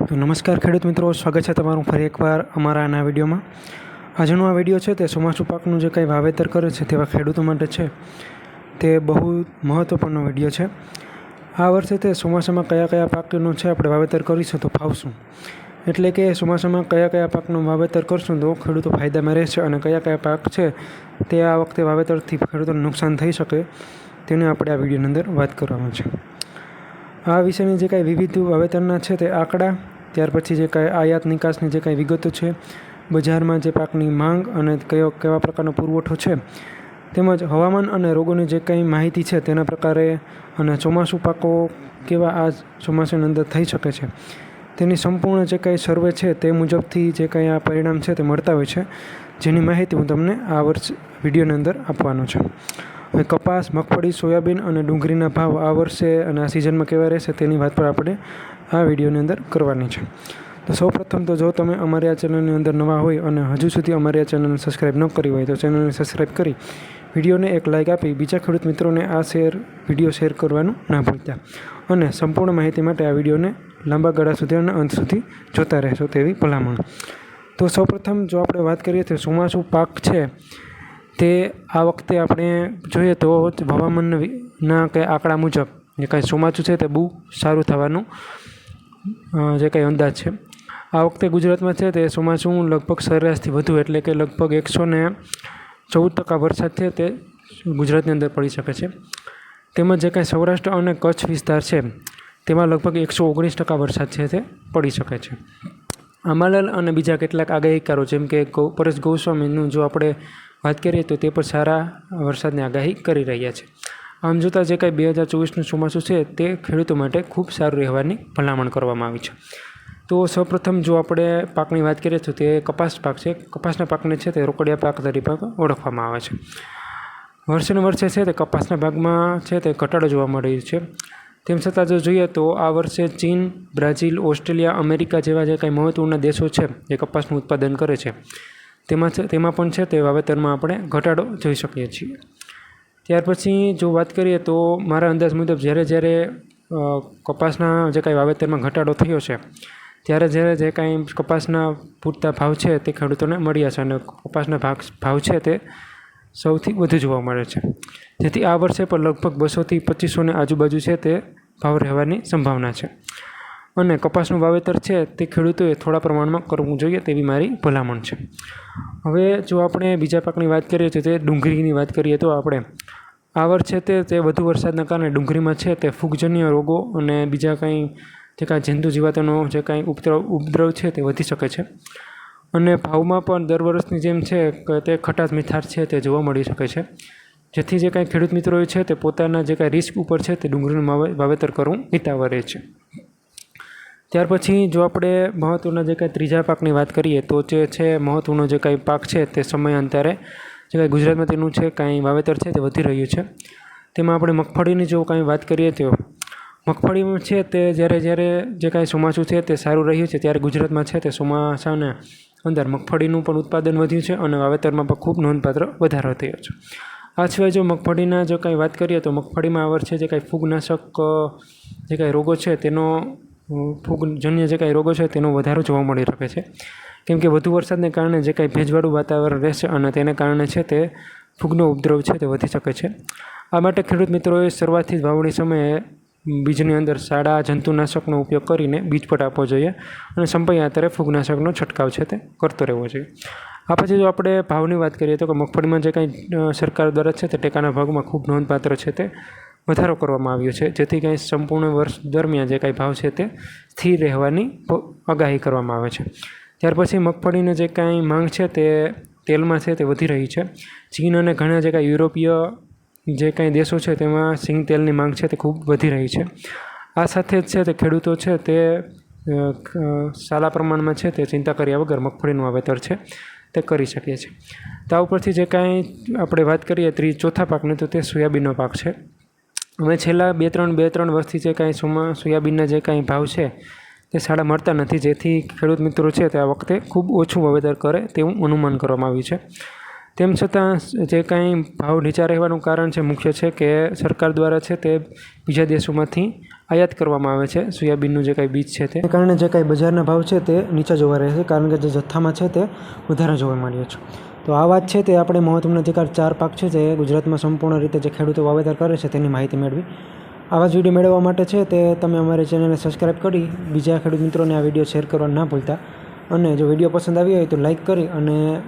તો નમસ્કાર ખેડૂત મિત્રો, સ્વાગત છે તમારું ફરી એકવાર અમારા આના વિડીયોમાં. આજનો આ વીડિયો છે તે ચોમાસું પાકનું જે કંઈ વાવેતર કરે છે તેવા ખેડૂતો માટે છે તે બહુ મહત્ત્વપૂર્ણ વીડિયો છે. આ વર્ષે તે ચોમાસામાં કયા કયા પાકનું છે આપણે વાવેતર કરીશું તો ફાવશું એટલે કે ચોમાસામાં કયા કયા પાકનું વાવેતર કરશું તો ખેડૂતો ફાયદામાં રહેશે અને કયા કયા પાક છે તે આ વખતે વાવેતરથી ખેડૂતોને નુકસાન થઈ શકે તેને આપણે આ વિડીયોની અંદર વાત કરવાનું છે. આ વિષયની જે કાંઈ વિવિધ વાવેતરના છે તે આંકડા ત્યાર પછી જે કાંઈ આયાત નિકાસની જે કાંઈ વિગતો છે, બજારમાં જે પાકની માંગ અને કયો, કેવા પ્રકારનો પુરવઠો છે, તેમજ હવામાન અને રોગોની જે કંઈ માહિતી છે તેના પ્રકારે અને ચોમાસું પાકો કેવા આ ચોમાસાની અંદર થઈ શકે છે. તેની સંપૂર્ણ જે કાંઈ સર્વે છે તે મુજબથી જે કાંઈ આ પરિણામ છે તે મળતા હોય છે. જેની માહિતી હું તમને આ વર્ષ વિડીયોની અંદર આપવાનો છું. હવે કપાસ, મગફળી, સોયાબીન અને ડુંગળીના ભાવ આ વર્ષે અને આ સિઝનમાં કેવા રહેશે તેની વાત પર આપણે આ વિડીયોની અંદર કરવાની છે. તો સૌપ્રથમ તો જો તમે અમારી આ ચેનલની અંદર નવા હોય અને હજુ સુધી અમારી આ ચેનલને સબસ્ક્રાઈબ ન કરી હોય તો ચેનલને સબસ્ક્રાઈબ કરી વિડીયોને એક લાઇક આપી બીજા ખેડૂત મિત્રોને આ શેર, વીડિયો શેર કરવાનું ના ભૂલતા. અને સંપૂર્ણ માહિતી માટે આ વિડીયોને લાંબા ગાળા સુધી અને અંત સુધી જોતા રહેશો તેવી ભલામણ. તો સૌપ્રથમ જો આપણે વાત કરીએ તો ચોમાસું પાક છે તે આ વખતે આપણે જોઈએ તો હવામાનના કે આંકડા મુજબ જે કાંઈ ચોમાસું છે તે બહુ સારું થવાનું જે કાંઈ અંદાજ છે. આ વખતે ગુજરાતમાં છે તે ચોમાસું લગભગ સરેરાશથી વધુ, એટલે કે લગભગ એકસો ને ચૌદ ટકા વરસાદ છે તે ગુજરાતની અંદર પડી શકે છે. તેમજ જે કાંઈ સૌરાષ્ટ્ર અને કચ્છ વિસ્તાર છે, તેમાં લગભગ એકસો ઓગણીસ ટકા વરસાદ છે તે પડી શકે છે. આંબાલાલ અને બીજા કેટલાક આગાહીકારો, જેમ કે પરેશ ગોસ્વામીનું જો આપણે વાત કરીએ તો તે પણ સારા વરસાદની આગાહી કરી રહ્યા છે. આમ જોતાં જે કાંઈ બે હજાર ચોવીસનું ચોમાસું છે, તે ખેડૂતો માટે ખૂબ સારું રહેવાની ભલામણ કરવામાં આવી છે. તો સૌપ્રથમ જો આપણે પાકની વાત કરીએ તો તે કપાસ પાક છે. કપાસના પાકને છે તે રોકડિયા પાક તરીકે ઓળખવામાં આવે છે. વર્ષેને વર્ષે છે તે કપાસના ભાગમાં છે તે ઘટાડો જોવા મળી છે. તેમ છતાં જો જોઈએ તો આ વર્ષે ચીન, બ્રાઝિલ, ઓસ્ટ્રેલિયા, અમેરિકા જેવા જે કાંઈ મહત્ત્વના દેશો છે, જે કપાસનું ઉત્પાદન કરે છે, તેમાં તેમાં પણ છે તે વાવેતરમાં આપણે ઘટાડો જોઈ શકીએ છીએ. ત્યાર પછી જો વાત કરીએ તો મારા અંદાજ મુજબ જ્યારે જ્યારે કપાસના જે કાંઈ વાવેતરમાં ઘટાડો થયો છે, ત્યારે જ્યારે જે કાંઈ કપાસના પૂરતા ભાવ છે તે ખેડૂતોને મળ્યા છે અને કપાસના ભાગ, ભાવ છે તે સૌથી વધુ જોવા મળે છે. જેથી આ વર્ષે પણ લગભગ બસોથી પચીસોની આજુબાજુ છે તે ભાવ રહેવાની સંભાવના છે. અને કપાસનું વાવેતર છે તે ખેડૂતોએ થોડા પ્રમાણમાં કરવું જોઈએ તેવી મારી ભલામણ છે. હવે જો આપણે બીજા પાકની વાત કરીએ તો તે ડુંગળીની વાત કરીએ તો આપણે આ વર્ષે તે તે વધુ વરસાદના કારણે ડુંગળીમાં છે તે ફૂગજન્ય રોગો અને બીજા કંઈ જે કાંઈ જંતુ જીવાતોનો જે કાંઈ ઉપદ્રવ ઉપદ્રવ છે તે વધી શકે છે. અને ભાવમાં પણ દર વર્ષની જેમ છે કે તે ખટાશ મીઠાશ છે તે જોવા મળી શકે છે. જેથી જે કાંઈ ખેડૂત મિત્રોએ છે તે પોતાના જે કાંઈ રિસ્ક ઉપર છે તે ડુંગળીનું વાવેતર કરવું હિતાવહ છે. ત્યાર પછી જો આપણે મહત્ત્વના જે કાંઈ ત્રીજા પાકની વાત કરીએ તો જે છે મહત્ત્વનો જે કાંઈ પાક છે તે સમયાંતરે, જે કાંઈ ગુજરાતમાં તેનું છે, કાંઈ વાવેતર છે તે વધી રહ્યું છે. તેમાં આપણે મગફળીની જો કાંઈ વાત કરીએ તો, મગફળીમાં છે તે જ્યારે જ્યારે જે કાંઈ ચોમાસું છે તે સારું રહ્યું છે, ત્યારે ગુજરાતમાં છે તે ચોમાસાને અંદર મગફળીનું પણ ઉત્પાદન વધ્યું છે અને વાવેતરમાં પણ ખૂબ નોંધપાત્ર વધારો થયો છે. આ સિવાય જો મગફળીના જો કાંઈ વાત કરીએ તો મગફળીમાં આ વર્ષે જે કાંઈ ફૂગનાશક, જે કાંઈ રોગો છે તેનો ફૂગજન્ય જે કાંઈ રોગો છે તેનો વધારો જોવા મળી શકે છે. કેમ કે વધુ વરસાદને કારણે જે કાંઈ ભેજવાળું વાતાવરણ રહેશે અને તેને કારણે છે તે ફૂગનો ઉપદ્રવ છે તે વધી શકે છે. આ માટે ખેડૂત મિત્રોએ શરૂઆતથી જ વાવણી સમયે બીજની અંદર સાડા જંતુનાશકનો ઉપયોગ કરીને બીજપટ આપવો જોઈએ અને સંપયાંતરે ફૂગનાશકનો છંટકાવ છે તે કરતો રહેવો જોઈએ. આ પછી જો આપણે ભાવની વાત કરીએ તો કે મગફળીમાં જે કાંઈ સરકાર દ્વારા છે તે ટેકાના ભાગમાં ખૂબ નોંધપાત્ર છે તે વધારો કરવામાં આવ્યો છે. જેથી કાંઈ સંપૂર્ણ વર્ષ દરમિયાન જે કાંઈ ભાવ છે તે સ્થિર રહેવાની આગાહી કરવામાં આવે છે. ત્યાર પછી મગફળીની જે કાંઈ માંગ છે તે તેલમાં છે તે વધી રહી છે. ચીન અને ઘણા જે કાંઈ યુરોપીય જે કાંઈ દેશો છે તેમાં સિંગ તેલની માંગ છે તે ખૂબ વધી રહી છે. આ સાથે જ છે તે ખેડૂતો છે તે સારા પ્રમાણમાં છે તે ચિંતા કર્યા વગર મગફળીનું વાવેતર છે તે કરી શકીએ છીએ. તા ઉપરથી જે કાંઈ આપણે વાત કરીએ ત્રીજ ચોથા પાકની, તો તે સોયાબીનનો પાક છે. હવે છેલ્લા બે ત્રણ બે ત્રણ વર્ષથી જે કાંઈ સોમાં, સોયાબીનના જે કાંઈ ભાવ છે, તે સારા મળતા નથી. જેથી ખેડૂત મિત્રો છે તે આ વખતે ખૂબ ઓછું વાવેતર કરે તેવું અનુમાન કરવામાં આવ્યું છે. તેમ છતાં જે કાંઈ ભાવ નીચા રહેવાનું કારણ છે મુખ્ય છે કે સરકાર દ્વારા છે તે બીજા દેશોમાંથી આયાત કરવામાં આવે છે. સોયાબીનનું જે કાંઈ બીજ છે તે. કારણે જે કાંઈ બજારના ભાવ છે તે નીચા જોવા રહે છે, કારણ કે જે જથ્થામાં છે તે વધારે જોવા મળ્યો છે. તો આ વાત છે તે આપણે મહત્ત્વનો અધિકાર ચાર પાક છે જે ગુજરાતમાં સંપૂર્ણ રીતે જે ખેડૂતો વાવેતર કરે છે તેની માહિતી મેળવી. આવા જ વીડિયો મેળવવા માટે છે તે તમે અમારી ચેનલને સબસ્ક્રાઈબ કરી બીજા ખેડૂત મિત્રોને આ વીડિયો શેર કરવા ના ભૂલતા. અને જો વીડિયો પસંદ આવ્યો હોય તો લાઇક કરી અને